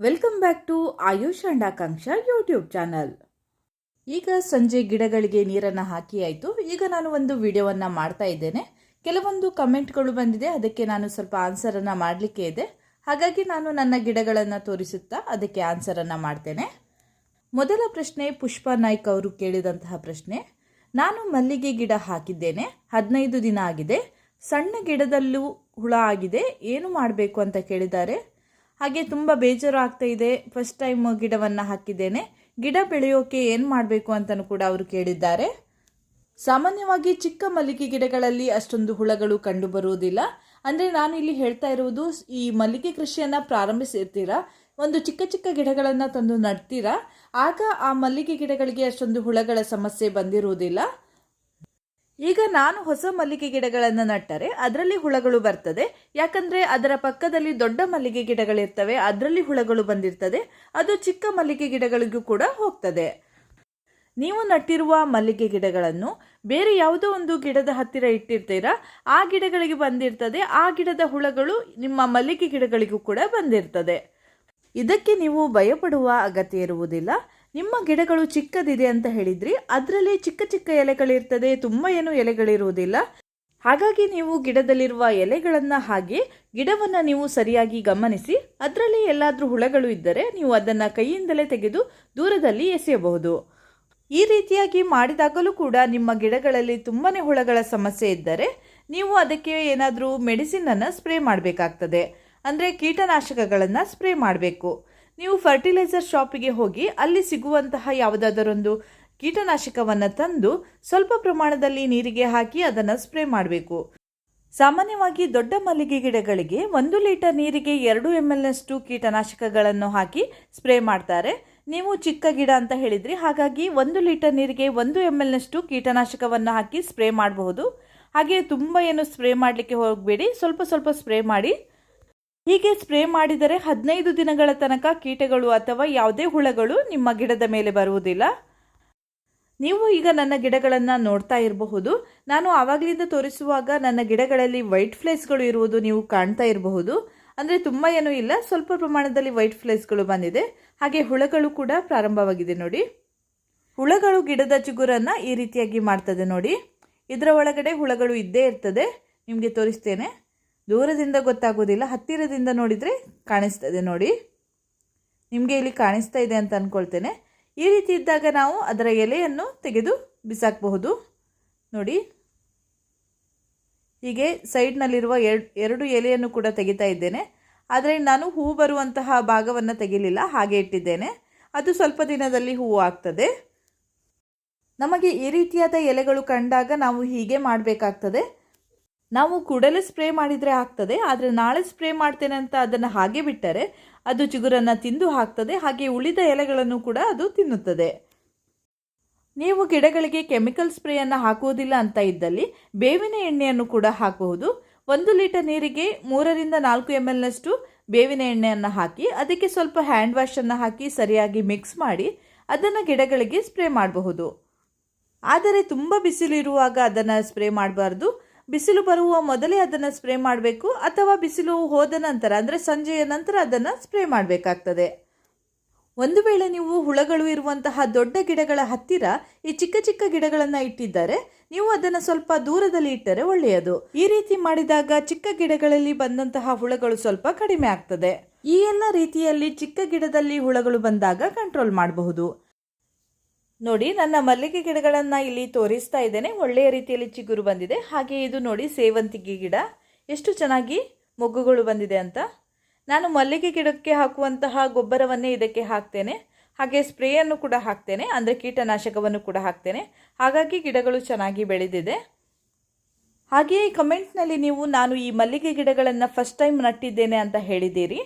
Welcome back to Ayush and Akanksha YouTube channel ಈಗ ಸಂಜೆ ಗಿಡಗಳಿಗೆ ನೀರನ್ನು ಹಾಕಿ ಆಯಿತು. ಈಗ ನಾನು ಒಂದು ವಿಡಿಯೋವನ್ನು ಮಾಡ್ತಾ ಇದ್ದೇನೆ. ಕೆಲವೊಂದು ಕಮೆಂಟ್ಗಳು ಬಂದಿದೆ. ಅದಕ್ಕೆ ನಾನು ಸ್ವಲ್ಪ ಆನ್ಸರನ್ನು ಮಾಡಲಿಕ್ಕೆ ಇದೆ. ಹಾಗಾಗಿ ನಾನು ನನ್ನ ಗಿಡಗಳನ್ನು ತೋರಿಸುತ್ತಾ ಅದಕ್ಕೆ ಆನ್ಸರನ್ನು ಮಾಡ್ತೇನೆ. ಮೊದಲ ಪ್ರಶ್ನೆ ಪುಷ್ಪಾ ನಾಯ್ಕ್ ಅವರು ಕೇಳಿದಂತಹ ಪ್ರಶ್ನೆ. ನಾನು ಮಲ್ಲಿಗೆ ಗಿಡ ಹಾಕಿದ್ದೇನೆ. ಹದಿನೈದು ದಿನ ಆಗಿದೆ. ಸಣ್ಣ ಗಿಡದಲ್ಲೂ ಹುಳ ಆಗಿದೆ. ಏನು ಮಾಡಬೇಕು ಅಂತ ಕೇಳಿದ್ದಾರೆ? ಹಾಗೆ ತುಂಬ ಬೇಜಾರು ಆಗ್ತಾ ಇದೆ. ಫಸ್ಟ್ ಟೈಮ್ ಗಿಡವನ್ನು ಹಾಕಿದ್ದೇನೆ. ಗಿಡ ಬೆಳೆಯೋಕೆ ಏನು ಮಾಡಬೇಕು ಅಂತಲೂ ಕೂಡ ಅವರು ಕೇಳಿದ್ದಾರೆ. ಸಾಮಾನ್ಯವಾಗಿ ಚಿಕ್ಕ ಮಲ್ಲಿಗೆ ಗಿಡಗಳಲ್ಲಿ ಅಷ್ಟೊಂದು ಹುಳಗಳು ಕಂಡು ಬರುವುದಿಲ್ಲ. ಅಂದರೆ ನಾನು ಇಲ್ಲಿ ಹೇಳ್ತಾ ಇರುವುದು, ಈ ಮಲ್ಲಿಗೆ ಕೃಷಿಯನ್ನು ಪ್ರಾರಂಭಿಸಿರ್ತೀರಾ? ಒಂದು ಚಿಕ್ಕ ಚಿಕ್ಕ ಗಿಡಗಳನ್ನು ತಂದು ನಡ್ತೀರಾ? ಆಗ ಆ ಮಲ್ಲಿಗೆ ಗಿಡಗಳಿಗೆ ಅಷ್ಟೊಂದು ಹುಳಗಳ ಸಮಸ್ಯೆ ಬಂದಿರುವುದಿಲ್ಲ. ಈಗ ನಾನು ಹೊಸ ಮಲ್ಲಿಗೆ ಗಿಡಗಳನ್ನು ನಟ್ಟರೆ ಅದರಲ್ಲಿ ಹುಳಗಳು ಬರ್ತದೆ. ಯಾಕಂದ್ರೆ ಅದರ ಪಕ್ಕದಲ್ಲಿ ದೊಡ್ಡ ಮಲ್ಲಿಗೆ ಗಿಡಗಳಿರ್ತವೆ ಅದರಲ್ಲಿ ಹುಳಗಳು ಬಂದಿರ್ತದೆ. ಅದು ಚಿಕ್ಕ ಮಲ್ಲಿಗೆ ಗಿಡಗಳಿಗೂ ಕೂಡ ಹೋಗ್ತದೆ. ನೀವು ನಟ್ಟಿರುವ ಮಲ್ಲಿಗೆ ಗಿಡಗಳನ್ನು ಬೇರೆ ಯಾವುದೋ ಒಂದು ಗಿಡದ ಹತ್ತಿರ ಇಟ್ಟಿರ್ತೀರಾ? ಆ ಗಿಡಗಳಿಗೆ ಬಂದಿರ್ತದೆ. ಆ ಗಿಡದ ಹುಳಗಳು ನಿಮ್ಮ ಮಲ್ಲಿಗೆ ಗಿಡಗಳಿಗೂ ಕೂಡ ಬಂದಿರ್ತದೆ. ಇದಕ್ಕೆ ನೀವು ಭಯಪಡುವ ಅಗತ್ಯ ಇರುವುದಿಲ್ಲ. ನಿಮ್ಮ ಗಿಡಗಳು ಚಿಕ್ಕದಿದೆ ಅಂತ ಹೇಳಿದ್ರಿ, ಅದರಲ್ಲಿ ಚಿಕ್ಕ ಚಿಕ್ಕ ಎಲೆಗಳಿರ್ತದೆ, ತುಂಬ ಏನು ಎಲೆಗಳಿರುವುದಿಲ್ಲ. ಹಾಗಾಗಿ ನೀವು ಗಿಡದಲ್ಲಿರುವ ಎಲೆಗಳನ್ನು ಹಾಗೆ ಗಿಡವನ್ನು ನೀವು ಸರಿಯಾಗಿ ಗಮನಿಸಿ, ಅದರಲ್ಲಿ ಎಲ್ಲಾದರೂ ಹುಳಗಳು ಇದ್ದರೆ ನೀವು ಅದನ್ನು ಕೈಯಿಂದಲೇ ತೆಗೆದು ದೂರದಲ್ಲಿ ಎಸೆಯಬಹುದು. ಈ ರೀತಿಯಾಗಿ ಮಾಡಿದಾಗಲೂ ಕೂಡ ನಿಮ್ಮ ಗಿಡಗಳಲ್ಲಿ ತುಂಬಾ ಹುಳಗಳ ಸಮಸ್ಯೆ ಇದ್ದರೆ, ನೀವು ಅದಕ್ಕೆ ಏನಾದರೂ ಮೆಡಿಸಿನನ್ನು ಸ್ಪ್ರೇ ಮಾಡಬೇಕಾಗ್ತದೆ. ಅಂದರೆ ಕೀಟನಾಶಕಗಳನ್ನು ಸ್ಪ್ರೇ ಮಾಡಬೇಕು. ನೀವು ಫರ್ಟಿಲೈಸರ್ ಶಾಪಿಗೆ ಹೋಗಿ ಅಲ್ಲಿ ಸಿಗುವಂತಹ ಯಾವುದಾದರೊಂದು ಕೀಟನಾಶಕವನ್ನು ತಂದು ಸ್ವಲ್ಪ ಪ್ರಮಾಣದಲ್ಲಿ ನೀರಿಗೆ ಹಾಕಿ ಅದನ್ನು ಸ್ಪ್ರೇ ಮಾಡಬೇಕು. ಸಾಮಾನ್ಯವಾಗಿ ದೊಡ್ಡ ಮಲ್ಲಿಗೆ ಗಿಡಗಳಿಗೆ ಒಂದು ಲೀಟರ್ ನೀರಿಗೆ ಎರಡು ಎಂ ಎಲ್ನಷ್ಟು ಕೀಟನಾಶಕಗಳನ್ನು ಹಾಕಿ ಸ್ಪ್ರೇ ಮಾಡ್ತಾರೆ. ನೀವು ಚಿಕ್ಕ ಗಿಡ ಅಂತ ಹೇಳಿದ್ರಿ, ಹಾಗಾಗಿ ಒಂದು ಲೀಟರ್ ನೀರಿಗೆ ಒಂದು ಎಂ ಎಲ್ನಷ್ಟು ಕೀಟನಾಶಕವನ್ನು ಹಾಕಿ ಸ್ಪ್ರೇ ಮಾಡಬಹುದು. ಹಾಗೆ ತುಂಬ ಏನು ಸ್ಪ್ರೇ ಮಾಡಲಿಕ್ಕೆ ಹೋಗಬೇಡಿ, ಸ್ವಲ್ಪ ಸ್ವಲ್ಪ ಸ್ಪ್ರೇ ಮಾಡಿ ಹೀಗೆ ಸ್ಪ್ರೇ ಮಾಡಿದರೆ ಹದಿನೈದು ದಿನಗಳ ತನಕ ಕೀಟಗಳು ಅಥವಾ ಯಾವುದೇ ಹುಳಗಳು ನಿಮ್ಮ ಗಿಡದ ಮೇಲೆ ಬರುವುದಿಲ್ಲ. ನೀವು ಈಗ ನನ್ನ ಗಿಡಗಳನ್ನು ನೋಡ್ತಾ ಇರಬಹುದು. ನಾನು ಆವಾಗಲಿಂದ ತೋರಿಸುವಾಗ ನನ್ನ ಗಿಡಗಳಲ್ಲಿ ವೈಟ್ ಫ್ಲೇಸ್ಗಳು ಇರುವುದು ನೀವು ಕಾಣ್ತಾ ಇರಬಹುದು. ಅಂದರೆ ತುಂಬ ಏನೂ ಇಲ್ಲ, ಸ್ವಲ್ಪ ಪ್ರಮಾಣದಲ್ಲಿ ವೈಟ್ ಫ್ಲೇಸ್ಗಳು ಬಂದಿದೆ. ಹಾಗೆ ಹುಳಗಳು ಕೂಡ ಪ್ರಾರಂಭವಾಗಿದೆ ನೋಡಿ. ಹುಳಗಳು ಗಿಡದ ಚಿಗುರನ್ನು ಈ ರೀತಿಯಾಗಿ ಮಾಡ್ತದೆ ನೋಡಿ. ಇದರ ಒಳಗಡೆ ಹುಳಗಳು ಇದ್ದೇ ಇರ್ತದೆ. ನಿಮಗೆ ತೋರಿಸ್ತೇನೆ. ದೂರದಿಂದ ಗೊತ್ತಾಗೋದಿಲ್ಲ ಹತ್ತಿರದಿಂದ ನೋಡಿದರೆ ಕಾಣಿಸ್ತದೆ ನೋಡಿ. ನಿಮಗೆ ಇಲ್ಲಿ ಕಾಣಿಸ್ತಾ ಇದೆ ಅಂತ ಅಂದ್ಕೊಳ್ತೇನೆ ಈ ರೀತಿ ಇದ್ದಾಗ ನಾವು ಅದರ ಎಲೆಯನ್ನು ತೆಗೆದು ಬಿಸಾಕಬಹುದು. ನೋಡಿ. ಹೀಗೆ ಸೈಡ್ನಲ್ಲಿರುವ ಎರಡು ಎರಡು ಎಲೆಯನ್ನು ಕೂಡ ತೆಗಿತಾ ಇದ್ದೇನೆ. ಆದರೆ ನಾನು ಹೂ ಬರುವಂತಹ ಭಾಗವನ್ನು ತೆಗಿಲಿಲ್ಲ, ಹಾಗೆ ಇಟ್ಟಿದ್ದೇನೆ. ಅದು ಸ್ವಲ್ಪ ದಿನದಲ್ಲಿ ಹೂವು ಆಗ್ತದೆ. ನಮಗೆ ಈ ರೀತಿಯಾದ ಎಲೆಗಳು ಕಂಡಾಗ ನಾವು ಹೀಗೆ ಮಾಡಬೇಕಾಗ್ತದೆ. ನಾವು ಕೂಡಲೇ ಸ್ಪ್ರೇ ಮಾಡಿದರೆ ಆಗ್ತದೆ, ಆದರೆ ನಾಳೆ ಸ್ಪ್ರೇ ಮಾಡ್ತೇನೆ ಅಂತ ಅದನ್ನು ಹಾಗೆ ಬಿಟ್ಟರೆ ಅದು ಚಿಗುರನ್ನು ತಿಂದು ಹಾಕ್ತದೆ, ಹಾಗೆ ಉಳಿದ ಎಲೆಗಳನ್ನು ಕೂಡ ಅದು ತಿನ್ನುತ್ತದೆ. ನೀವು ಗಿಡಗಳಿಗೆ ಕೆಮಿಕಲ್ ಸ್ಪ್ರೇಯನ್ನು ಹಾಕುವುದಿಲ್ಲ ಅಂತ ಇದ್ದಲ್ಲಿ ಬೇವಿನ ಎಣ್ಣೆಯನ್ನು ಕೂಡ ಹಾಕಬಹುದು ಒಂದು ಲೀಟರ್ ನೀರಿಗೆ ಮೂರರಿಂದ ನಾಲ್ಕು ಎಂ ಎಲ್ನಷ್ಟು ಬೇವಿನ ಎಣ್ಣೆಯನ್ನು ಹಾಕಿ, ಅದಕ್ಕೆ ಸ್ವಲ್ಪ ಹ್ಯಾಂಡ್ ವಾಶನ್ನು ಹಾಕಿ ಸರಿಯಾಗಿ ಮಿಕ್ಸ್ ಮಾಡಿ ಅದನ್ನು ಗಿಡಗಳಿಗೆ ಸ್ಪ್ರೇ ಮಾಡಬಹುದು. ಆದರೆ ತುಂಬ ಬಿಸಿಲಿರುವಾಗ ಅದನ್ನು ಸ್ಪ್ರೇ ಮಾಡಬಾರ್ದು. ಬಿಸಿಲು ಬರುವ ಮೊದಲೇ ಅದನ್ನು ಸ್ಪ್ರೇ ಮಾಡಬೇಕು ಅಥವಾ ಬಿಸಿಲು ಹೋದ ನಂತರ, ಅಂದರೆ ಸಂಜೆಯ ನಂತರ ಅದನ್ನು ಸ್ಪ್ರೇ ಮಾಡಬೇಕಾಗ್ತದೆ. ಒಂದು ವೇಳೆ ನೀವು ಹುಳಗಳು ಇರುವಂತಹ ದೊಡ್ಡ ಗಿಡಗಳ ಹತ್ತಿರ ಈ ಚಿಕ್ಕ ಚಿಕ್ಕ ಗಿಡಗಳನ್ನು ಇಟ್ಟಿದ್ದಾರೆ, ನೀವು ಅದನ್ನು ಸ್ವಲ್ಪ ದೂರದಲ್ಲಿ ಇಟ್ಟರೆ ಒಳ್ಳೆಯದು. ಈ ರೀತಿ ಮಾಡಿದಾಗ ಚಿಕ್ಕ ಗಿಡಗಳಲ್ಲಿ ಬಂದಂತಹ ಹುಳಗಳು ಸ್ವಲ್ಪ ಕಡಿಮೆ ಆಗ್ತದೆ. ಈ ಎಲ್ಲ ರೀತಿಯಲ್ಲಿ ಚಿಕ್ಕ ಗಿಡದಲ್ಲಿ ಹುಳಗಳು ಬಂದಾಗ ಕಂಟ್ರೋಲ್ ಮಾಡಬಹುದು. ನೋಡಿ, ನನ್ನ ಮಲ್ಲಿಗೆ ಗಿಡಗಳನ್ನು ಇಲ್ಲಿ ತೋರಿಸ್ತಾ ಇದ್ದೇನೆ. ಒಳ್ಳೆಯ ರೀತಿಯಲ್ಲಿ ಚಿಗುರು ಬಂದಿದೆ. ಹಾಗೆ ಇದು ನೋಡಿ, ಸೇವಂತಿಗೆ ಗಿಡ. ಎಷ್ಟು ಚೆನ್ನಾಗಿ ಮೊಗ್ಗುಗಳು ಬಂದಿದೆ ಅಂತ. ನಾನು ಮಲ್ಲಿಗೆ ಗಿಡಕ್ಕೆ ಹಾಕುವಂತಹ ಗೊಬ್ಬರವನ್ನೇ ಇದಕ್ಕೆ ಹಾಕ್ತೇನೆ. ಹಾಗೆ ಸ್ಪ್ರೇಯನ್ನು ಕೂಡ ಹಾಕ್ತೇನೆ. ಅಂದರೆ ಕೀಟನಾಶಕವನ್ನು ಕೂಡ ಹಾಕ್ತೇನೆ. ಹಾಗಾಗಿ ಗಿಡಗಳು ಚೆನ್ನಾಗಿ ಬೆಳೆದಿದೆ. ಹಾಗೆಯೇ ಕಮೆಂಟ್ನಲ್ಲಿ ನೀವು, ನಾನು ಈ ಮಲ್ಲಿಗೆ ಗಿಡಗಳನ್ನು ಫಸ್ಟ್ ಟೈಮ್ ನಟ್ಟಿದ್ದೇನೆ ಅಂತ ಹೇಳಿದ್ದೀರಿ.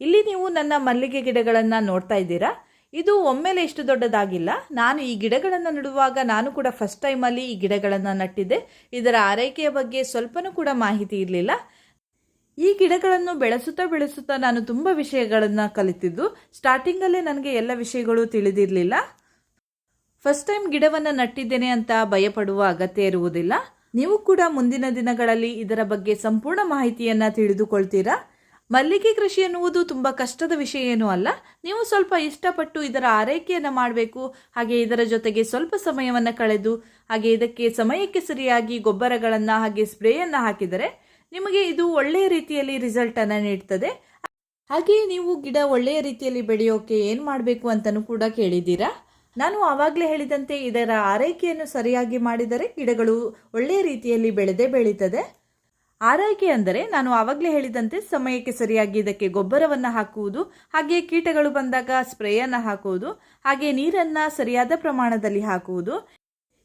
ಇಲ್ಲಿ ನೀವು ನನ್ನ ಮಲ್ಲಿಗೆ ಗಿಡಗಳನ್ನು ನೋಡ್ತಾ ಇದ್ದೀರಾ? ಇದು ಒಮ್ಮೆಲೆ ಇಷ್ಟು ದೊಡ್ಡದಾಗಿಲ್ಲ. ನಾನು ಈ ಗಿಡಗಳನ್ನು ನೆಡುವಾಗ ನಾನು ಕೂಡ ಫಸ್ಟ್ ಟೈಮಲ್ಲಿ ಈ ಗಿಡಗಳನ್ನು ನಟ್ಟಿದ್ದೆ. ಇದರ ಆರೈಕೆಯ ಬಗ್ಗೆ ಸ್ವಲ್ಪನೂ ಕೂಡ ಮಾಹಿತಿ ಇರಲಿಲ್ಲ. ಈ ಗಿಡಗಳನ್ನು ಬೆಳೆಸುತ್ತಾ ಬೆಳೆಸುತ್ತಾ ನಾನು ತುಂಬ ವಿಷಯಗಳನ್ನು ಕಲಿತಿದ್ದು. ಸ್ಟಾರ್ಟಿಂಗಲ್ಲೇ ನನಗೆ ಎಲ್ಲ ವಿಷಯಗಳು ತಿಳಿದಿರಲಿಲ್ಲ. ಫಸ್ಟ್ ಟೈಮ್ ಗಿಡವನ್ನು ನಟ್ಟಿದ್ದೇನೆ ಅಂತ ಭಯಪಡುವ ಅಗತ್ಯ ಇರುವುದಿಲ್ಲ. ನೀವು ಕೂಡ ಮುಂದಿನ ದಿನಗಳಲ್ಲಿ ಇದರ ಬಗ್ಗೆ ಸಂಪೂರ್ಣ ಮಾಹಿತಿಯನ್ನು ತಿಳಿದುಕೊಳ್ತೀರಾ? ಮಲ್ಲಿಗೆ ಕೃಷಿ ಎನ್ನುವುದು ತುಂಬ ಕಷ್ಟದ ವಿಷಯ ಏನೂ ಅಲ್ಲ. ನೀವು ಸ್ವಲ್ಪ ಇಷ್ಟಪಟ್ಟು ಇದರ ಆರೈಕೆಯನ್ನು ಮಾಡಬೇಕು. ಹಾಗೆ ಇದರ ಜೊತೆಗೆ ಸ್ವಲ್ಪ ಸಮಯವನ್ನು ಕಳೆದು, ಹಾಗೆ ಇದಕ್ಕೆ ಸಮಯಕ್ಕೆ ಸರಿಯಾಗಿ ಗೊಬ್ಬರಗಳನ್ನು, ಹಾಗೆ ಸ್ಪ್ರೇಯನ್ನು ಹಾಕಿದರೆ ನಿಮಗೆ ಇದು ಒಳ್ಳೆಯ ರೀತಿಯಲ್ಲಿ ರಿಸಲ್ಟನ್ನು ನೀಡ್ತದೆ. ಹಾಗೆಯೇ ನೀವು ಗಿಡ ಒಳ್ಳೆಯ ರೀತಿಯಲ್ಲಿ ಬೆಳೆಯೋಕೆ ಏನು ಮಾಡಬೇಕು ಅಂತಲೂ ಕೂಡ ಕೇಳಿದ್ದೀರಾ? ನಾನು ಆವಾಗಲೇ ಹೇಳಿದಂತೆ ಇದರ ಆರೈಕೆಯನ್ನು ಸರಿಯಾಗಿ ಮಾಡಿದರೆ ಗಿಡಗಳು ಒಳ್ಳೆಯ ರೀತಿಯಲ್ಲಿ ಬೆಳೆದೇ ಬೆಳೀತದೆ. ಆರೈಕೆ ಅಂದರೆ ನಾನು ಆವಾಗಲೇ ಹೇಳಿದಂತೆ ಸಮಯಕ್ಕೆ ಸರಿಯಾಗಿ ಇದಕ್ಕೆ ಗೊಬ್ಬರವನ್ನು ಹಾಕುವುದು ಹಾಗೆ ಕೀಟಗಳು ಬಂದಾಗ ಸ್ಪ್ರೇಯನ್ನು ಹಾಕುವುದು ಹಾಗೆ ನೀರನ್ನು ಸರಿಯಾದ ಪ್ರಮಾಣದಲ್ಲಿ ಹಾಕುವುದು.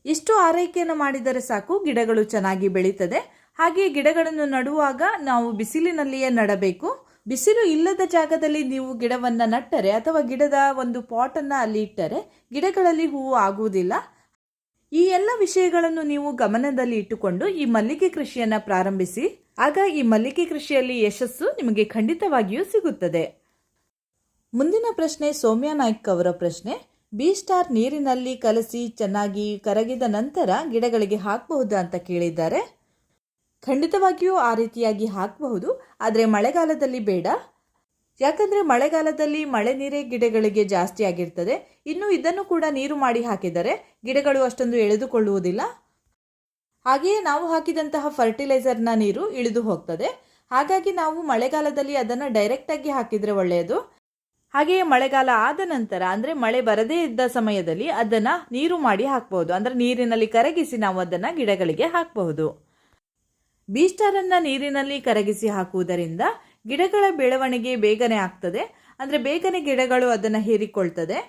ಇಷ್ಟು ಆರೈಕೆಯನ್ನು ಮಾಡಿದರೆ ಸಾಕು, ಗಿಡಗಳು ಚೆನ್ನಾಗಿ ಬೆಳೀತದೆ. ಹಾಗೆ ಗಿಡಗಳನ್ನು ನಡುವಾಗ ನಾವು ಬಿಸಿಲಿನಲ್ಲಿಯೇ ನಡಬೇಕು. ಬಿಸಿಲು ಇಲ್ಲದ ಜಾಗದಲ್ಲಿ ನೀವು ಗಿಡವನ್ನು ನಟ್ಟರೆ ಅಥವಾ ಗಿಡದ ಒಂದು ಪಾಟನ್ನು ಅಲ್ಲಿ ಇಟ್ಟರೆ ಗಿಡಗಳಲ್ಲಿ ಹೂವು ಆಗುವುದಿಲ್ಲ. ಈ ಎಲ್ಲ ವಿಷಯಗಳನ್ನು ನೀವು ಗಮನದಲ್ಲಿ ಇಟ್ಟುಕೊಂಡು ಈ ಮಲ್ಲಿಗೆ ಕೃಷಿಯನ್ನ ಪ್ರಾರಂಭಿಸಿ, ಆಗ ಈ ಮಲ್ಲಿಗೆ ಕೃಷಿಯಲ್ಲಿ ಯಶಸ್ಸು ನಿಮಗೆ ಖಂಡಿತವಾಗಿಯೂ ಸಿಗುತ್ತದೆ. ಮುಂದಿನ ಪ್ರಶ್ನೆ ಸೌಮ್ಯ ನಾಯ್ಕ್ ಅವರ ಪ್ರಶ್ನೆ, ಬಿ ಸ್ಟಾರ್ ನೀರಿನಲ್ಲಿ ಕಲಸಿ ಚೆನ್ನಾಗಿ ಕರಗಿದ ನಂತರ ಗಿಡಗಳಿಗೆ ಹಾಕಬಹುದಾ ಅಂತ ಕೇಳಿದ್ದಾರೆ. ಖಂಡಿತವಾಗಿಯೂ ಆ ರೀತಿಯಾಗಿ ಹಾಕಬಹುದು, ಆದರೆ ಮಳೆಗಾಲದಲ್ಲಿ ಬೇಡ. ಯಾಕಂದರೆ ಮಳೆಗಾಲದಲ್ಲಿ ಮಳೆ ನೀರೇ ಗಿಡಗಳಿಗೆ ಜಾಸ್ತಿ ಆಗಿರ್ತದೆ. ಇನ್ನು ಇದನ್ನು ಕೂಡ ನೀರು ಮಾಡಿ ಹಾಕಿದರೆ ಗಿಡಗಳು ಅಷ್ಟೊಂದು ಎಳೆದುಕೊಳ್ಳುವುದಿಲ್ಲ. ಹಾಗೆಯೇ ನಾವು ಹಾಕಿದಂತಹ ಫರ್ಟಿಲೈಸರ್ನ ನೀರು ಇಳಿದು ಹೋಗ್ತದೆ. ಹಾಗಾಗಿ ನಾವು ಮಳೆಗಾಲದಲ್ಲಿ ಅದನ್ನು ಡೈರೆಕ್ಟಾಗಿ ಹಾಕಿದರೆ ಒಳ್ಳೆಯದು. ಹಾಗೆಯೇ ಮಳೆಗಾಲ ಆದ ನಂತರ, ಅಂದರೆ ಮಳೆ ಬರದೇ ಇದ್ದ ಸಮಯದಲ್ಲಿ ಅದನ್ನು ನೀರು ಮಾಡಿ ಹಾಕ್ಬೋದು ಅಂದರೆ ನೀರಿನಲ್ಲಿ ಕರಗಿಸಿ ನಾವು ಅದನ್ನು ಗಿಡಗಳಿಗೆ ಹಾಕಬಹುದು. ಬೀಸ್ಟಾರನ್ನು ನೀರಿನಲ್ಲಿ ಕರಗಿಸಿ ಹಾಕುವುದರಿಂದ ಗಿಡಗಳ ಬೆಳವಣಿಗೆ ಬೇಗನೆ ಆಗ್ತದೆ. ಅಂದರೆ ಬೇಗನೆ ಗಿಡಗಳು ಅದನ್ನು ಹೀರಿಕೊಳ್ತದೆ.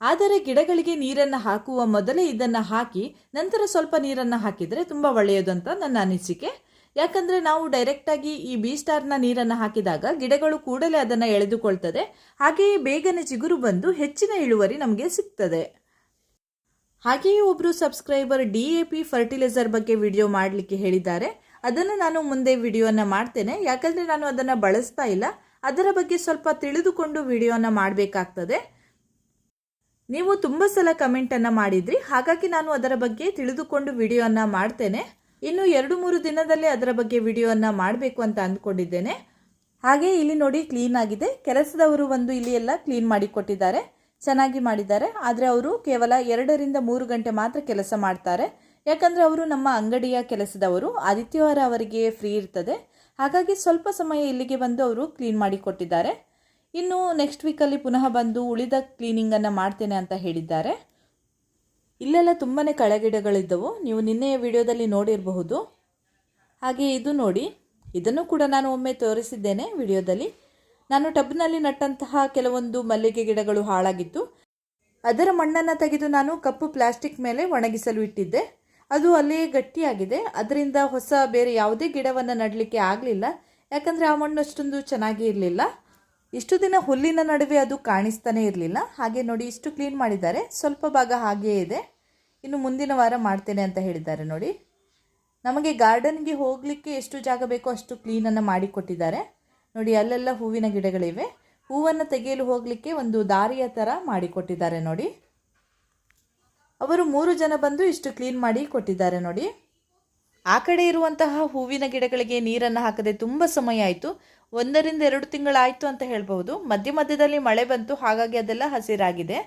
ಆದರೆ ಗಿಡಗಳಿಗೆ ನೀರನ್ನು ಹಾಕುವ ಮೊದಲೇ ಇದನ್ನು ಹಾಕಿ, ನಂತರ ಸ್ವಲ್ಪ ನೀರನ್ನು ಹಾಕಿದರೆ ತುಂಬ ಒಳ್ಳೆಯದು ಅಂತ ನನ್ನ ಅನಿಸಿಕೆ. ಯಾಕಂದರೆ ನಾವು ಡೈರೆಕ್ಟಾಗಿ ಈ ಬಿ ಸ್ಟಾರ್ನ ನೀರನ್ನು ಹಾಕಿದಾಗ ಗಿಡಗಳು ಕೂಡಲೇ ಅದನ್ನು ಎಳೆದುಕೊಳ್ತದೆ. ಹಾಗೆಯೇ ಬೇಗನೆ ಚಿಗುರು ಬಂದು ಹೆಚ್ಚಿನ ಇಳುವರಿ ನಮಗೆ ಸಿಗ್ತದೆ. ಹಾಗೆಯೇ ಒಬ್ಬರು subscriber D A P fertiliser ಬಗ್ಗೆ ವಿಡಿಯೋ ಮಾಡಲಿಕ್ಕೆ ಹೇಳಿದ್ದಾರೆ. ಅದನ್ನು ನಾನು ಮುಂದೆ ವಿಡಿಯೋನ ಮಾಡ್ತೇನೆ. ಯಾಕಂದರೆ ನಾನು ಅದನ್ನು ಬಳಸ್ತಾ ಇಲ್ಲ. ಅದರ ಬಗ್ಗೆ ಸ್ವಲ್ಪ ತಿಳಿದುಕೊಂಡು ವಿಡಿಯೋನ ಮಾಡಬೇಕಾಗ್ತದೆ. ನೀವು ತುಂಬ ಸಲ ಕಮೆಂಟನ್ನು ಮಾಡಿದ್ರಿ. ಹಾಗಾಗಿ ನಾನು ಅದರ ಬಗ್ಗೆ ತಿಳಿದುಕೊಂಡು ವಿಡಿಯೋನ ಮಾಡ್ತೇನೆ. ಇನ್ನು ಎರಡು ಮೂರು ದಿನದಲ್ಲೇ ಅದರ ಬಗ್ಗೆ ವಿಡಿಯೋನ ಮಾಡಬೇಕು ಅಂತ ಅಂದ್ಕೊಂಡಿದ್ದೇನೆ. ಹಾಗೆ ಇಲ್ಲಿ ನೋಡಿ ಕ್ಲೀನ್ ಆಗಿದೆ. ಕೆಲಸದವರು ಒಂದು ಇಲ್ಲಿ ಎಲ್ಲ ಕ್ಲೀನ್ ಮಾಡಿ ಕೊಟ್ಟಿದ್ದಾರೆ. ಚೆನ್ನಾಗಿ ಮಾಡಿದ್ದಾರೆ. ಆದರೆ ಅವರು ಕೇವಲ ಎರಡರಿಂದ ಮೂರು ಗಂಟೆ ಮಾತ್ರ ಕೆಲಸ ಮಾಡ್ತಾರೆ. ಯಾಕಂದರೆ ಅವರು ನಮ್ಮ ಅಂಗಡಿಯ ಕೆಲಸದವರು. ಆದಿತ್ಯವಾರ ಅವರಿಗೆ ಫ್ರೀ ಇರ್ತದೆ. ಹಾಗಾಗಿ ಸ್ವಲ್ಪ ಸಮಯ ಇಲ್ಲಿಗೆ ಬಂದು ಅವರು ಕ್ಲೀನ್ ಮಾಡಿ ಕೊಟ್ಟಿದ್ದಾರೆ. ಇನ್ನು ನೆಕ್ಸ್ಟ್ ವೀಕಲ್ಲಿ ಪುನಃ ಬಂದು ಉಳಿದ ಕ್ಲೀನಿಂಗನ್ನು ಮಾಡ್ತೇನೆ ಅಂತ ಹೇಳಿದ್ದಾರೆ. ಇಲ್ಲೆಲ್ಲ ತುಂಬಾ ಕಳೆಗಿಡಗಳಿದ್ದವು. ನೀವು ನಿನ್ನೆಯ ವಿಡಿಯೋದಲ್ಲಿ ನೋಡಿರಬಹುದು. ಹಾಗೆ ಇದು ನೋಡಿ. ಇದನ್ನು ಕೂಡ ನಾನು ಒಮ್ಮೆ ತೋರಿಸಿದ್ದೇನೆ ವಿಡಿಯೋದಲ್ಲಿ. ನಾನು ಟಬ್ನಲ್ಲಿ ನಟ್ಟಂತಹ ಕೆಲವೊಂದು ಮಲ್ಲಿಗೆ ಗಿಡಗಳು ಹಾಳಾಗಿತ್ತು. ಅದರ ಮಣ್ಣನ್ನು ತೆಗೆದು ನಾನು ಕಪ್ಪು ಪ್ಲಾಸ್ಟಿಕ್ ಮೇಲೆ ಒಣಗಿಸಲು ಇಟ್ಟಿದ್ದೆ. ಅದು ಅಲ್ಲಿಯೇ ಗಟ್ಟಿಯಾಗಿದೆ. ಅದರಿಂದ ಹೊಸ ಬೇರೆ ಯಾವುದೇ ಗಿಡವನ್ನು ನಡಲಿಕ್ಕೆ ಆಗಲಿಲ್ಲ. ಯಾಕಂದರೆ ಆ ಮಣ್ಣು ಅಷ್ಟೊಂದು ಚೆನ್ನಾಗಿ ಇರಲಿಲ್ಲ. ಇಷ್ಟು ದಿನ ಹುಲ್ಲಿನ ನಡುವೆ ಅದು ಕಾಣಿಸ್ತಾನೆ ಇರಲಿಲ್ಲ. ಹಾಗೆ ನೋಡಿ ಇಷ್ಟು ಕ್ಲೀನ್ ಮಾಡಿದ್ದಾರೆ. ಸ್ವಲ್ಪ ಭಾಗ ಹಾಗೆಯೇ ಇದೆ. ಇನ್ನು ಮುಂದಿನ ವಾರ ಮಾಡ್ತೇನೆ ಅಂತ ಹೇಳಿದ್ದಾರೆ ನೋಡಿ. ನಮಗೆ ಗಾರ್ಡನ್ಗೆ ಹೋಗಲಿಕ್ಕೆ ಎಷ್ಟು ಜಾಗ ಬೇಕೋ ಅಷ್ಟು ಕ್ಲೀನನ್ನು ಮಾಡಿಕೊಟ್ಟಿದ್ದಾರೆ ನೋಡಿ, ಅಲ್ಲೆಲ್ಲ ಹೂವಿನ ಗಿಡಗಳಿವೆ. ಹೂವನ್ನು ತೆಗೆಯಲು ಹೋಗಲಿಕ್ಕೆ ಒಂದು ದಾರಿಯ ಥರ ಮಾಡಿಕೊಟ್ಟಿದ್ದಾರೆ ನೋಡಿ. ಅವರು ಮೂರು ಜನ ಬಂದು ಇಷ್ಟು ಕ್ಲೀನ್ ಮಾಡಿ ಕೊಟ್ಟಿದ್ದಾರೆ ನೋಡಿ. ಆ ಕಡೆ ಇರುವಂತಹ ಹೂವಿನ ಗಿಡಗಳಿಗೆ ನೀರನ್ನು ಹಾಕದೆ ತುಂಬ ಸಮಯ ಆಯಿತು. ಒಂದರಿಂದ ಎರಡು ತಿಂಗಳಾಯಿತು ಅಂತ ಹೇಳ್ಬೋದು ಮಧ್ಯ ಮಧ್ಯದಲ್ಲಿ ಮಳೆ ಬಂತು, ಹಾಗಾಗಿ ಅದೆಲ್ಲ ಹಸಿರಾಗಿದೆ.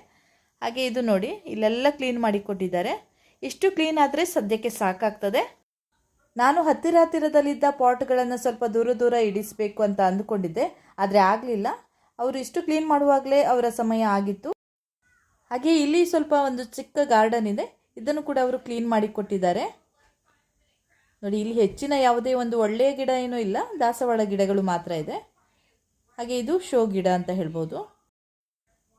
ಹಾಗೆ ಇದು ನೋಡಿ, ಇಲ್ಲೆಲ್ಲ ಕ್ಲೀನ್ ಮಾಡಿ ಕೊಟ್ಟಿದ್ದಾರೆ. ಇಷ್ಟು ಕ್ಲೀನ್ ಆದರೆ ಸದ್ಯಕ್ಕೆ ಸಾಕಾಗ್ತದೆ. ನಾನು ಹತ್ತಿರ ಹತ್ತಿರದಲ್ಲಿದ್ದ ಪಾಟ್ಗಳನ್ನು ಸ್ವಲ್ಪ ದೂರ ದೂರ ಇಡಿಸಬೇಕು ಅಂತ ಅಂದುಕೊಂಡಿದ್ದೆ. ಆದರೆ ಆಗಲಿಲ್ಲ. ಅವರು ಇಷ್ಟು ಕ್ಲೀನ್ ಮಾಡುವಾಗಲೇ ಅವರ ಸಮಯ ಆಗಿತ್ತು. ಹಾಗೆ ಇಲ್ಲಿ ಸ್ವಲ್ಪ ಒಂದು ಚಿಕ್ಕ ಗಾರ್ಡನ್ ಇದೆ. ಇದನ್ನು ಕೂಡ ಅವರು ಕ್ಲೀನ್ ಮಾಡಿ ಕೊಟ್ಟಿದ್ದಾರೆ. ನೋಡಿ, ಇಲ್ಲಿ ಹೆಚ್ಚಿನ ಯಾವುದೇ ಒಂದು ಒಳ್ಳೆಯ ಗಿಡ ಏನೂ ಇಲ್ಲ. ದಾಸವಾಳ ಗಿಡಗಳು ಮಾತ್ರ ಇದೆ. ಹಾಗೆ ಇದು ಶೋ ಗಿಡ ಅಂತ ಹೇಳ್ಬೋದು.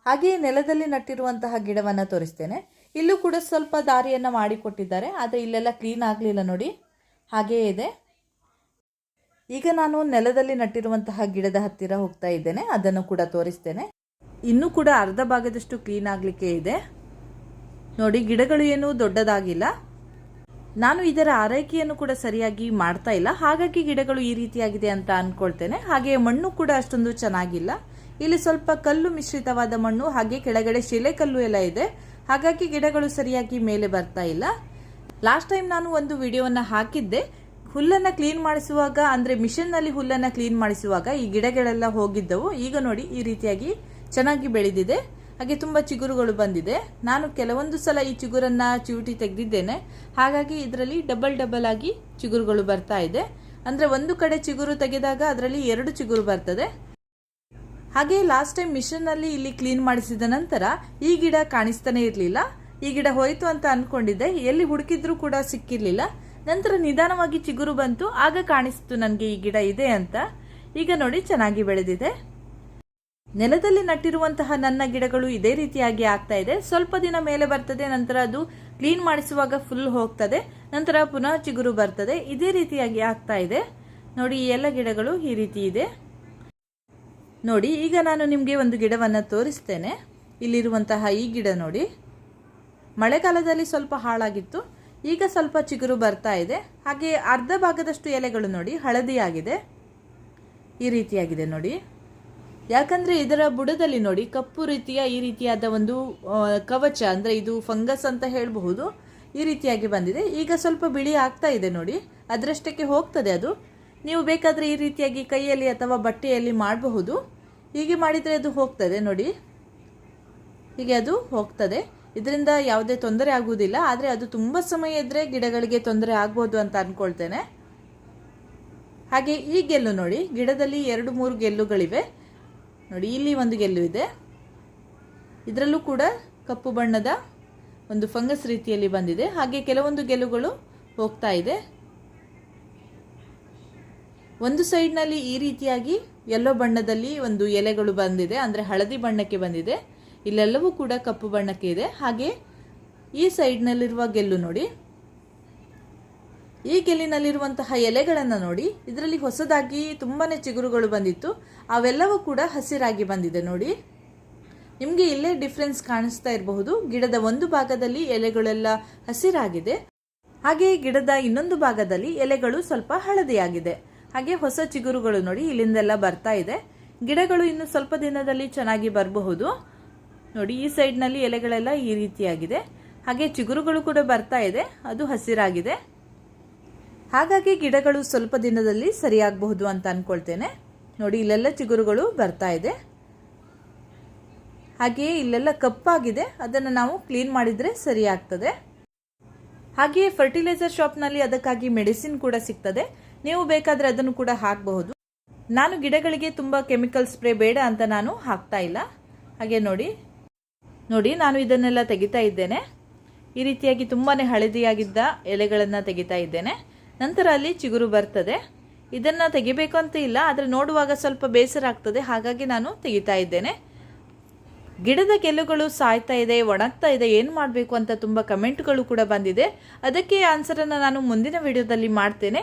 ಹಾಗೆಯೇ ನೆಲದಲ್ಲಿ ನಟ್ಟಿರುವಂತಹ ಗಿಡವನ್ನು ತೋರಿಸ್ತೇನೆ. ಇಲ್ಲೂ ಕೂಡ ಸ್ವಲ್ಪ ದಾರಿಯನ್ನು ಮಾಡಿಕೊಟ್ಟಿದ್ದಾರೆ ಆದರೆ ಇಲ್ಲೆಲ್ಲ ಕ್ಲೀನ್ ಆಗಲಿಲ್ಲ ನೋಡಿ. ಹಾಗೆಯೇ ಇದೆ. ಈಗ ನಾನು ನೆಲದಲ್ಲಿ ನಟ್ಟಿರುವಂತಹ ಗಿಡದ ಹತ್ತಿರ ಹೋಗ್ತಾ ಇದ್ದೇನೆ. ಅದನ್ನು ಕೂಡ ತೋರಿಸ್ತೇನೆ. ಇನ್ನೂ ಕೂಡ ಅರ್ಧ ಭಾಗದಷ್ಟು ಕ್ಲೀನ್ ಆಗಲಿಕ್ಕೆ ಇದೆ. ನೋಡಿ, ಗಿಡಗಳು ಏನು ದೊಡ್ಡದಾಗಿಲ್ಲ. ನಾನು ಇದರ ಆರೈಕೆಯನ್ನು ಕೂಡ ಸರಿಯಾಗಿ ಮಾಡ್ತಾ ಇಲ್ಲ. ಹಾಗಾಗಿ ಗಿಡಗಳು ಈ ರೀತಿಯಾಗಿದೆ ಅಂತ ಅಂದ್ಕೊಳ್ತೇನೆ ಹಾಗೆ ಮಣ್ಣು ಕೂಡ ಅಷ್ಟೊಂದು ಚೆನ್ನಾಗಿಲ್ಲ. ಇಲ್ಲಿ ಸ್ವಲ್ಪ ಕಲ್ಲು ಮಿಶ್ರಿತವಾದ ಮಣ್ಣು, ಹಾಗೆ ಕೆಳಗಡೆ ಶಿಲೆ ಕಲ್ಲು ಎಲ್ಲ ಇದೆ. ಹಾಗಾಗಿ ಗಿಡಗಳು ಸರಿಯಾಗಿ ಮೇಲೆ ಬರ್ತಾ ಇಲ್ಲ. ಲಾಸ್ಟ್ ಟೈಮ್ ನಾನು ಒಂದು ವಿಡಿಯೋವನ್ನು ಹಾಕಿದ್ದೆ. ಹುಲ್ಲನ್ನ ಕ್ಲೀನ್ ಮಾಡಿಸುವಾಗ, ಅಂದ್ರೆ ಮಿಷನ್ನಲ್ಲಿ ಹುಲ್ಲನ್ನ ಕ್ಲೀನ್ ಮಾಡಿಸುವಾಗ ಈ ಗಿಡಗಳೆಲ್ಲ ಹೋಗಿದ್ದವು. ಈಗ ನೋಡಿ, ಈ ರೀತಿಯಾಗಿ ಚೆನ್ನಾಗಿ ಬೆಳೆದಿದೆ. ಹಾಗೆ ತುಂಬ ಚಿಗುರುಗಳು ಬಂದಿದೆ. ನಾನು ಕೆಲವೊಂದು ಸಲ ಈ ಚಿಗುರನ್ನ ಚಿವುಟಿ ತೆಗೆದಿದ್ದೇನೆ. ಹಾಗಾಗಿ ಇದರಲ್ಲಿ ಡಬಲ್ ಡಬಲ್ ಆಗಿ ಚಿಗುರುಗಳು ಬರ್ತಾ ಇದೆ. ಅಂದ್ರೆ ಒಂದು ಕಡೆ ಚಿಗುರು ತೆಗೆದಾಗ ಅದರಲ್ಲಿ ಎರಡು ಚಿಗುರು ಬರ್ತದೆ. ಹಾಗೆ ಲಾಸ್ಟ್ ಟೈಮ್ ಮಿಷನ್ನಲ್ಲಿ ಇಲ್ಲಿ ಕ್ಲೀನ್ ಮಾಡಿಸಿದ ನಂತರ ಈ ಗಿಡ ಕಾಣಿಸ್ತಾನೆ ಇರಲಿಲ್ಲ. ಈ ಗಿಡ ಹೋಯ್ತು ಅಂತ ಅಂದ್ಕೊಂಡಿದ್ದೆ ಎಲ್ಲಿ ಹುಡುಕಿದ್ರೂ ಕೂಡ ಸಿಕ್ಕಿರಲಿಲ್ಲ. ನಂತರ ನಿಧಾನವಾಗಿ ಚಿಗುರು ಬಂತು. ಆಗ ಕಾಣಿಸ್ತು ನನಗೆ ಈ ಗಿಡ ಇದೆ ಅಂತ. ಈಗ ನೋಡಿ ಚೆನ್ನಾಗಿ ಬೆಳೆದಿದೆ. ನೆಲದಲ್ಲಿ ನಟ್ಟಿರುವಂತಹ ನನ್ನ ಗಿಡಗಳು ಇದೇ ರೀತಿಯಾಗಿ ಆಗ್ತಾ ಇದೆ. ಸ್ವಲ್ಪ ದಿನ ಮೇಲೆ ಬರ್ತದೆ, ನಂತರ ಅದು ಕ್ಲೀನ್ ಮಾಡಿಸುವಾಗ ಫುಲ್ ಹೋಗ್ತದೆ, ನಂತರ ಪುನಃ ಚಿಗುರು ಬರ್ತದೆ. ಇದೇ ರೀತಿಯಾಗಿ ಆಗ್ತಾ ಇದೆ. ನೋಡಿ, ಈ ಎಲ್ಲ ಗಿಡಗಳು ಈ ರೀತಿ ಇದೆ. ನೋಡಿ, ಈಗ ನಾನು ನಿಮಗೆ ಒಂದು ಗಿಡವನ್ನು ತೋರಿಸ್ತೇನೆ. ಇಲ್ಲಿರುವಂತಹ ಈ ಗಿಡ ನೋಡಿ. ಮಳೆಗಾಲದಲ್ಲಿ ಸ್ವಲ್ಪ ಹಾಳಾಗಿತ್ತು. ಈಗ ಸ್ವಲ್ಪ ಚಿಗುರು ಬರ್ತಾ ಇದೆ. ಹಾಗೆ ಅರ್ಧ ಭಾಗದಷ್ಟು ಎಲೆಗಳು ನೋಡಿ, ಹಳದಿಯಾಗಿದೆ. ಈ ರೀತಿಯಾಗಿದೆ ನೋಡಿ. ಯಾಕಂದ್ರೆ ಇದರ ಬುಡದಲ್ಲಿ ನೋಡಿ, ಕಪ್ಪು ರೀತಿಯ ಈ ರೀತಿಯಾದ ಒಂದು ಕವಚ, ಅಂದ್ರೆ ಇದು ಫಂಗಸ್ ಅಂತ ಹೇಳಬಹುದು, ಈ ರೀತಿಯಾಗಿ ಬಂದಿದೆ. ಈಗ ಸ್ವಲ್ಪ ಬಿಳಿ ಆಗ್ತಾ ಇದೆ ನೋಡಿ, ಅದರಷ್ಟಕ್ಕೆ ಹೋಗ್ತದೆ ಅದು. ನೀವು ಬೇಕಾದ್ರೆ ಈ ರೀತಿಯಾಗಿ ಕೈಯಲ್ಲಿ ಅಥವಾ ಬಟ್ಟೆಯಲ್ಲಿ ಮಾಡಬಹುದು. ಹೀಗೆ ಮಾಡಿದರೆ ಅದು ಹೋಗ್ತದೆ ನೋಡಿ. ಹೀಗೆ ಅದು ಹೋಗ್ತದೆ. ಇದರಿಂದ ಯಾವುದೇ ತೊಂದರೆ ಆಗುವುದಿಲ್ಲ, ಆದರೆ ಅದು ತುಂಬ ಸಮಯ ಇದ್ದರೆ ಗಿಡಗಳಿಗೆ ತೊಂದರೆ ಆಗ್ಬೋದು ಅಂತ ಅಂದ್ಕೊಳ್ತೇನೆ ಹಾಗೆ ಈ ಗೆಲ್ಲು ನೋಡಿ, ಗಿಡದಲ್ಲಿ ಎರಡು ಮೂರು ಗೆಲ್ಲುಗಳಿವೆ. ನೋಡಿ, ಇಲ್ಲಿ ಒಂದು ಗೆಲ್ಲು ಇದೆ. ಇದರಲ್ಲೂ ಕೂಡ ಕಪ್ಪು ಬಣ್ಣದ ಒಂದು ಫಂಗಸ್ ರೀತಿಯಲ್ಲಿ ಬಂದಿದೆ. ಹಾಗೆ ಕೆಲವೊಂದು ಗೆಲ್ಲುಗಳು ಹೋಗ್ತಾ ಇದೆ. ಒಂದು ಸೈಡ್ನಲ್ಲಿ ಈ ರೀತಿಯಾಗಿ ಎಲ್ಲೋ ಬಣ್ಣದಲ್ಲಿ ಒಂದು ಎಲೆಗಳು ಬಂದಿದೆ. ಅಂದರೆ ಹಳದಿ ಬಣ್ಣಕ್ಕೆ ಬಂದಿದೆ. ಇಲ್ಲೆಲ್ಲವೂ ಕೂಡ ಕಪ್ಪು ಬಣ್ಣಕ್ಕೆ ಇದೆ. ಹಾಗೆ ಈ ಸೈಡ್ನಲ್ಲಿರುವ ಗೆಲ್ಲು ನೋಡಿ. ಈ ಗೆಲ್ಲಿನಲ್ಲಿರುವಂತಹ ಎಲೆಗಳನ್ನು ನೋಡಿ, ಇದರಲ್ಲಿ ಹೊಸದಾಗಿ ತುಂಬಾ ಚಿಗುರುಗಳು ಬಂದಿತ್ತು. ಅವೆಲ್ಲವೂ ಕೂಡ ಹಸಿರಾಗಿ ಬಂದಿದೆ ನೋಡಿ. ನಿಮಗೆ ಇಲ್ಲೇ ಡಿಫ್ರೆನ್ಸ್ ಕಾಣಿಸ್ತಾ ಇರಬಹುದು. ಗಿಡದ ಒಂದು ಭಾಗದಲ್ಲಿ ಎಲೆಗಳೆಲ್ಲ ಹಸಿರಾಗಿದೆ. ಹಾಗೆ ಗಿಡದ ಇನ್ನೊಂದು ಭಾಗದಲ್ಲಿ ಎಲೆಗಳು ಸ್ವಲ್ಪ ಹಳದಿಯಾಗಿದೆ. ಹಾಗೆ ಹೊಸ ಚಿಗುರುಗಳು ನೋಡಿ ಇಲ್ಲಿಂದೆಲ್ಲ ಬರ್ತಾ ಇದೆ. ಗಿಡಗಳು ಇನ್ನು ಸ್ವಲ್ಪ ದಿನದಲ್ಲಿ ಚೆನ್ನಾಗಿ ಬರಬಹುದು. ನೋಡಿ, ಈ ಸೈಡ್ನಲ್ಲಿ ಎಲೆಗಳೆಲ್ಲ ಈ ರೀತಿಯಾಗಿದೆ. ಹಾಗೆ ಚಿಗುರುಗಳು ಕೂಡ ಬರ್ತಾ ಇದೆ. ಅದು ಹಸಿರಾಗಿದೆ. ಹಾಗಾಗಿ ಗಿಡಗಳು ಸ್ವಲ್ಪ ದಿನದಲ್ಲಿ ಸರಿಯಾಗಬಹುದು ಅಂತ ಅಂದ್ಕೊಳ್ತೇನೆ ನೋಡಿ, ಇಲ್ಲೆಲ್ಲ ಚಿಗುರುಗಳು ಬರ್ತಾ ಇದೆ. ಹಾಗೆಯೇ ಇಲ್ಲೆಲ್ಲ ಕಪ್ಪಾಗಿದೆ. ಅದನ್ನು ನಾವು ಕ್ಲೀನ್ ಮಾಡಿದರೆ ಸರಿ ಆಗ್ತದೆ ಹಾಗೆಯೇ ಫರ್ಟಿಲೈಸರ್ ಶಾಪ್ನಲ್ಲಿ ಅದಕ್ಕಾಗಿ ಮೆಡಿಸಿನ್ ಕೂಡ ಸಿಗ್ತದೆ. ನೀವು ಬೇಕಾದರೆ ಅದನ್ನು ಕೂಡ ಹಾಕಬಹುದು. ನಾನು ಗಿಡಗಳಿಗೆ ತುಂಬ ಕೆಮಿಕಲ್ ಸ್ಪ್ರೇ ಬೇಡ ಅಂತ ನಾನು ಹಾಕ್ತಾ ಇಲ್ಲ. ಹಾಗೆ ನೋಡಿ. ನೋಡಿ, ನಾನು ಇದನ್ನೆಲ್ಲ ತೆಗಿತಾ ಇದ್ದೇನೆ. ಈ ರೀತಿಯಾಗಿ ತುಂಬಾ ಹಳದಿಯಾಗಿದ್ದ ಎಲೆಗಳನ್ನು ತೆಗಿತಾ ಇದ್ದೇನೆ. ನಂತರ ಅಲ್ಲಿ ಚಿಗುರು ಬರ್ತದೆ. ಇದನ್ನು ತೆಗಿಬೇಕು ಅಂತ ಇಲ್ಲ, ಆದರೆ ನೋಡುವಾಗ ಸ್ವಲ್ಪ ಬೇಸರ ಆಗ್ತದೆ. ಹಾಗಾಗಿ ನಾನು ತೆಗಿತಾ ಇದ್ದೇನೆ. ಗಿಡದ ಗೆಲುಗಳು ಸಾಯ್ತಾ ಇದೆ, ಒಣಗ್ತಾ ಇದೆ, ಏನು ಮಾಡಬೇಕು ಅಂತ ತುಂಬ ಕಮೆಂಟ್ಗಳು ಕೂಡ ಬಂದಿದೆ. ಅದಕ್ಕೆ ಆನ್ಸರನ್ನು ನಾನು ಮುಂದಿನ ವಿಡಿಯೋದಲ್ಲಿ ಮಾಡ್ತೇನೆ.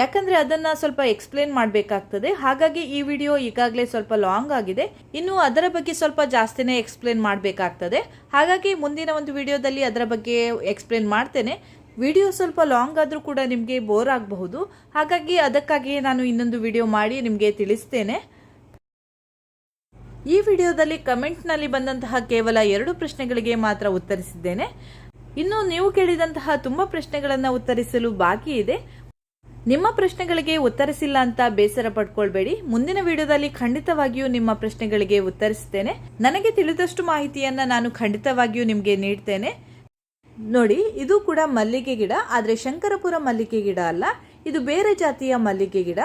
ಯಾಕಂದರೆ ಅದನ್ನು ಸ್ವಲ್ಪ ಎಕ್ಸ್ಪ್ಲೇನ್ ಮಾಡಬೇಕಾಗ್ತದೆ. ಹಾಗಾಗಿ ಈ ವಿಡಿಯೋ ಈಗಾಗಲೇ ಸ್ವಲ್ಪ ಲಾಂಗ್ ಆಗಿದೆ. ಇನ್ನು ಅದರ ಬಗ್ಗೆ ಸ್ವಲ್ಪ ಜಾಸ್ತಿನೇ ಎಕ್ಸ್ಪ್ಲೇನ್ ಮಾಡಬೇಕಾಗ್ತದೆ. ಹಾಗಾಗಿ ಮುಂದಿನ ಒಂದು ವಿಡಿಯೋದಲ್ಲಿ ಅದರ ಬಗ್ಗೆ ಎಕ್ಸ್ಪ್ಲೇನ್ ಮಾಡ್ತೇನೆ. ವಿಡಿಯೋ ಸ್ವಲ್ಪ ಲಾಂಗ್ ಆದರೂ ಕೂಡ ನಿಮಗೆ ಬೋರ್ ಆಗಬಹುದು. ಹಾಗಾಗಿ ಅದಕ್ಕಾಗಿಯೇ ನಾನು ಇನ್ನೊಂದು ವಿಡಿಯೋ ಮಾಡಿ ನಿಮಗೆ ತಿಳಿಸ್ತೇನೆ. ಈ ವಿಡಿಯೋದಲ್ಲಿ ಕಮೆಂಟ್ನಲ್ಲಿ ಬಂದಂತಹ ಕೇವಲ ಎರಡು ಪ್ರಶ್ನೆಗಳಿಗೆ ಮಾತ್ರ ಉತ್ತರಿಸಿದ್ದೇನೆ. ಇನ್ನು ನೀವು ಕೇಳಿದಂತಹ ತುಂಬ ಪ್ರಶ್ನೆಗಳನ್ನು ಉತ್ತರಿಸಲು ಬಾಕಿ ಇದೆ. ನಿಮ್ಮ ಪ್ರಶ್ನೆಗಳಿಗೆ ಉತ್ತರಿಸಿಲ್ಲ ಅಂತ ಬೇಸರ ಪಡ್ಕೊಳ್ಬೇಡಿ. ಮುಂದಿನ ವಿಡಿಯೋದಲ್ಲಿ ಖಂಡಿತವಾಗಿಯೂ ನಿಮ್ಮ ಪ್ರಶ್ನೆಗಳಿಗೆ ಉತ್ತರಿಸ್ತೇನೆ. ನನಗೆ ತಿಳಿದಷ್ಟು ಮಾಹಿತಿಯನ್ನ ನಾನು ಖಂಡಿತವಾಗಿಯೂ ನಿಮಗೆ ನೀಡ್ತೇನೆ. ನೋಡಿ, ಇದು ಕೂಡ ಮಲ್ಲಿಗೆ ಗಿಡ, ಆದರೆ ಶಂಕರಪುರ ಮಲ್ಲಿಗೆ ಗಿಡ ಅಲ್ಲ, ಇದು ಬೇರೆ ಜಾತಿಯ ಮಲ್ಲಿಗೆ ಗಿಡ.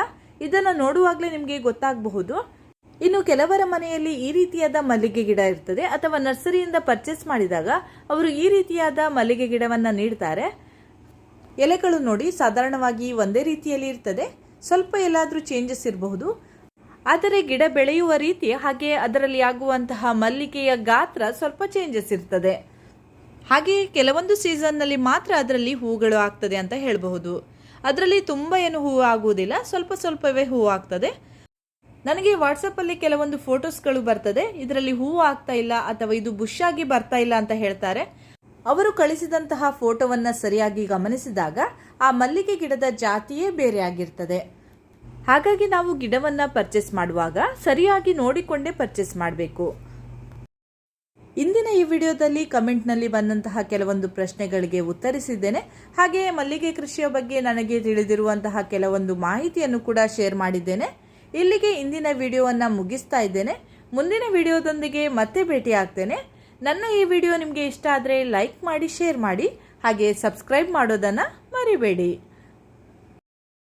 ಇದನ್ನು ನೋಡುವಾಗಲೇ ನಿಮಗೆ ಗೊತ್ತಾಗಬಹುದು. ಇನ್ನು ಕೆಲವರ ಮನೆಯಲ್ಲಿ ಈ ರೀತಿಯಾದ ಮಲ್ಲಿಗೆ ಗಿಡ ಇರ್ತದೆ, ಅಥವಾ ನರ್ಸರಿಯಿಂದ ಪರ್ಚೇಸ್ ಮಾಡಿದಾಗ ಅವರು ಈ ರೀತಿಯಾದ ಮಲ್ಲಿಗೆ ಗಿಡವನ್ನು ನೀಡ್ತಾರೆ. ಎಲೆಗಳು ನೋಡಿ ಸಾಧಾರಣವಾಗಿ ಒಂದೇ ರೀತಿಯಲ್ಲಿ ಇರ್ತದೆ, ಸ್ವಲ್ಪ ಎಲ್ಲಾದರೂ ಚೇಂಜಸ್ ಇರಬಹುದು. ಆದರೆ ಗಿಡ ಬೆಳೆಯುವ ರೀತಿ, ಹಾಗೆ ಅದರಲ್ಲಿ ಆಗುವಂತಹ ಮಲ್ಲಿಗೆಯ ಗಾತ್ರ ಸ್ವಲ್ಪ ಚೇಂಜಸ್ ಇರ್ತದೆ. ಹಾಗೆ ಕೆಲವೊಂದು ಸೀಸನ್ನಲ್ಲಿ ಮಾತ್ರ ಅದರಲ್ಲಿ ಹೂಗಳು ಆಗ್ತದೆ ಅಂತ ಹೇಳಬಹುದು. ಅದರಲ್ಲಿ ತುಂಬ ಏನು ಹೂವು ಆಗುವುದಿಲ್ಲ, ಸ್ವಲ್ಪ ಸ್ವಲ್ಪವೇ ಹೂವು ಆಗ್ತದೆ. ನನಗೆ ವಾಟ್ಸಪ್ಪಲ್ಲಿ ಕೆಲವೊಂದು ಫೋಟೋಸ್ಗಳು ಬರ್ತದೆ, ಇದರಲ್ಲಿ ಹೂವು ಆಗ್ತಾ ಇಲ್ಲ ಅಥವಾ ಇದು ಬುಷ್ ಆಗಿ ಬರ್ತಾ ಇಲ್ಲ ಅಂತ ಹೇಳ್ತಾರೆ. ಅವರು ಕಳಿಸಿದಂತಹ ಫೋಟೋವನ್ನ ಸರಿಯಾಗಿ ಗಮನಿಸಿದಾಗ ಆ ಮಲ್ಲಿಗೆ ಗಿಡದ ಜಾತಿಯೇ ಬೇರೆ ಆಗಿರ್ತದೆ. ಹಾಗಾಗಿ ನಾವು ಗಿಡವನ್ನ ಪರ್ಚೇಸ್ ಮಾಡುವಾಗ ಸರಿಯಾಗಿ ನೋಡಿಕೊಂಡೇ ಪರ್ಚೇಸ್ ಮಾಡಬೇಕು. ಇಂದಿನ ಈ ವಿಡಿಯೋದಲ್ಲಿ ಕಮೆಂಟ್ನಲ್ಲಿ ಬಂದಂತಹ ಕೆಲವೊಂದು ಪ್ರಶ್ನೆಗಳಿಗೆ ಉತ್ತರಿಸಿದ್ದೇನೆ. ಹಾಗೆಯೇ ಮಲ್ಲಿಗೆ ಕೃಷಿಯ ಬಗ್ಗೆ ನನಗೆ ತಿಳಿದಿರುವಂತಹ ಕೆಲವೊಂದು ಮಾಹಿತಿಯನ್ನು ಕೂಡ ಶೇರ್ ಮಾಡಿದ್ದೇನೆ. ಇಲ್ಲಿಗೆ ಇಂದಿನ ವಿಡಿಯೋವನ್ನು ಮುಗಿಸ್ತಾ ಇದ್ದೇನೆ. ಮುಂದಿನ ವಿಡಿಯೋದೊಂದಿಗೆ ಮತ್ತೆ ಭೇಟಿ ಆಗ್ತೇನೆ ನನ್ನ ಈ ವಿಡಿಯೋ ನಿಮಗೆ ಇಷ್ಟ ಆದರೆ ಲೈಕ್ ಮಾಡಿ, ಶೇರ್ ಮಾಡಿ ಹಾಗೆ ಸಬ್ಸ್ಕ್ರೈಬ್ ಮಾಡೋದನ್ನು ಮರಿಬೇಡಿ.